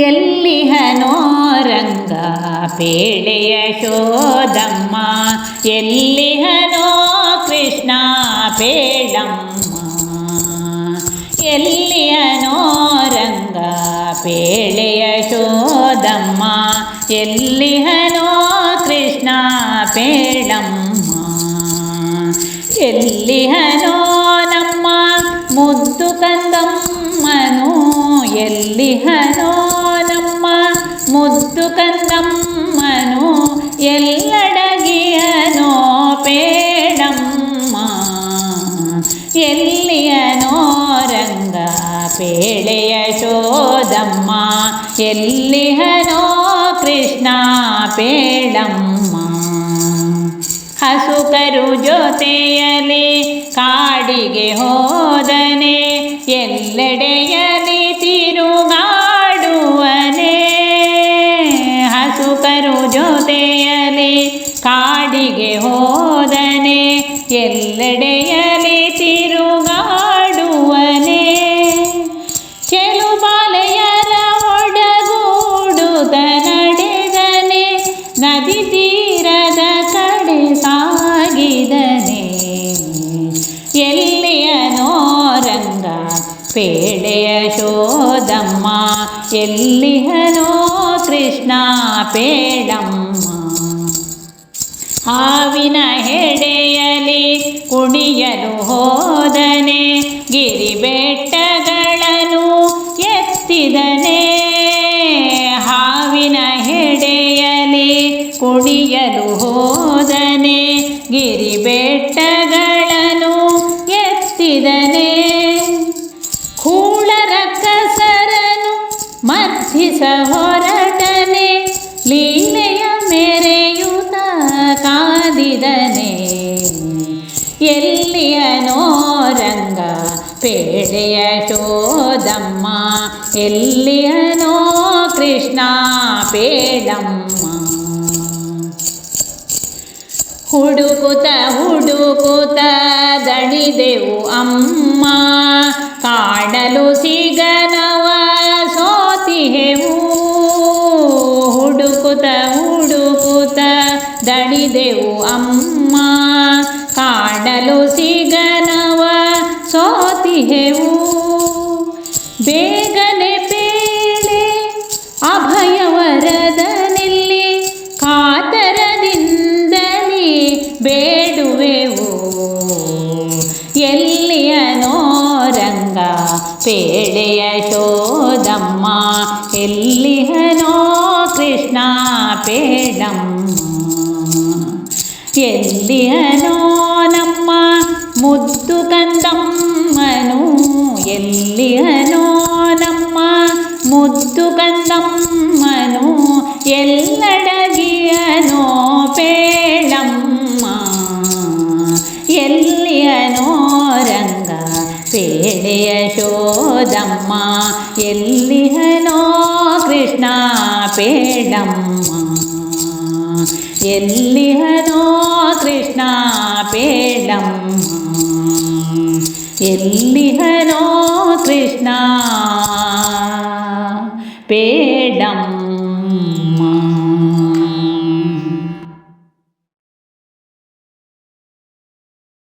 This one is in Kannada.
ಎಲ್ಲಿಹನೋ ರಂಗ ಪೇಳೆಯ ಶೋದಮ್ಮ ಎಲ್ಲಿಹನೋ ಕೃಷ್ಣ ಪೇಳಮ್ಮ ಎಲ್ಲಿಯನೋ ರಂಗ ಪೇಳೆಯ ಶೋದಮ್ಮ ಎಲ್ಲಿಹನೋ ಕೃಷ್ಣ ಪೇಳಮ್ಮ ಎಲ್ಲಿಹನೋ ನಮ್ಮ ಮುದ್ದು ಕಂದಮ್ಮನು ಎಲ್ಲಿಹನೋ ನಮ್ಮ ಮುದ್ದು ಕಂದಮ್ಮನು ಎಲ್ಲಡಗಿಯನೋ ಪೇಡಮ್ಮ. ಎಲ್ಲಿಯನೋ ರಂಗ ಪೇಳೆಯ ಶೋದಮ್ಮ. ಎಲ್ಲಿಹನೋ ಕೃಷ್ಣ ಪೇಡಮ್ಮ. ಹಸುಕರು ಜೊತೆಯಲ್ಲಿ ಕಾಡಿಗೆ ಹೋದನೆ ಎಲ್ಲೆಡೆಯಲಿ ಕಾಡಿಗೆ ಹೋದನೆ ಎಲ್ಲೆಡೆಯಲಿ ತಿರುಗಾಡುವನೆ. ಚೆಲುಬಾಲೆಯರ ಒಡಗೂಡುತ್ತ ನಡೆದನೆ, ನದಿ ತೀರದ ಕಡೆ ಸಾಗಿದನೆ. ಎಲ್ಲಿಯ ರಂಗ ಪೇಳೆಯ ಶೋದಮ್ಮ ಎಲ್ಲಿಹನೋ ಕೃಷ್ಣ ಪೇಡಮ್ಮ. ಹಾವಿನ ಹೆಡೆಯಲಿ ಕುಣಿಯಲು ಹೋದನೆ ಗಿರಿ ಬೆಟ್ಟಗಳನ್ನು ಎತ್ತಿದನೆ. ಹಾವಿನ ಹೆಡೆಯಲಿ ಕುಣಿಯಲು ಹೋದನೆ ಗಿರಿ ಬೆಟ್ಟಗಳನ್ನು ಎತ್ತಿದನೆ. ಕೂಳರ ಕಸರನು ಮರ್ಧಿಸ ಹೊರಟನೆ ಎಲ್ಲಿಯನೋ ರಂಗ ಪೇಡೆಯ ಶೋದಮ್ಮ ಎಲ್ಲಿಯನೋ ಕೃಷ್ಣ ಪೇಡಮ್ಮ ಹುಡುಕುತ ಹುಡುಕುತ ದಣಿದೆವು ಅಮ್ಮ ಕಾಡಲು ಸಿಗನವ ಸೋತಿಹೆವು ಹುಡುಕುತ ಹುಡುಕುತ ದಣಿದೆವು ಅಮ್ಮ ಕಾಡಲು ಸಿಗನವ ಸೋತಿಹೆವು ಬೇಗನೆ ಬೇಳೆ ಅಭಯವರದನಿಲ್ಲಿ ಕಾತರದಿಂದಲೇ ಬೇಡುವೆವು. ಎಲ್ಲಿಯನೋ ರಂಗ ಪೇಳೆಯ ಶೋದಮ್ಮ ಎಲ್ಲಿಹನೋ ಕೃಷ್ಣ ಪೇಡಮ್ಮ. ಎಲ್ಲಿಯನೋ ನಮ್ಮ ಮುದ್ದು ಕಂದಮ್ಮನು ಎಲ್ಲಿಯನೋ ನಮ್ಮ ಮುದ್ದು ಕಂದಮ್ಮನು ಎಲ್ಲಡಗಿಯನೋ ಪೇಳಮ್ಮ ಎಲ್ಲಿಯನೋ ರಂಗ ಪೇಳೆಯ ಶೋದಮ್ಮ ಎಲ್ಲಿಹನೋ ಕೃಷ್ಣ ಪೇಡಮ್ಮ ಎಲ್ಲಿಹನೋ ಕೃಷ್ಣ ಪೇಡಮ್ಮ ಎಲ್ಲಿಹನೋ ಕೃಷ್ಣ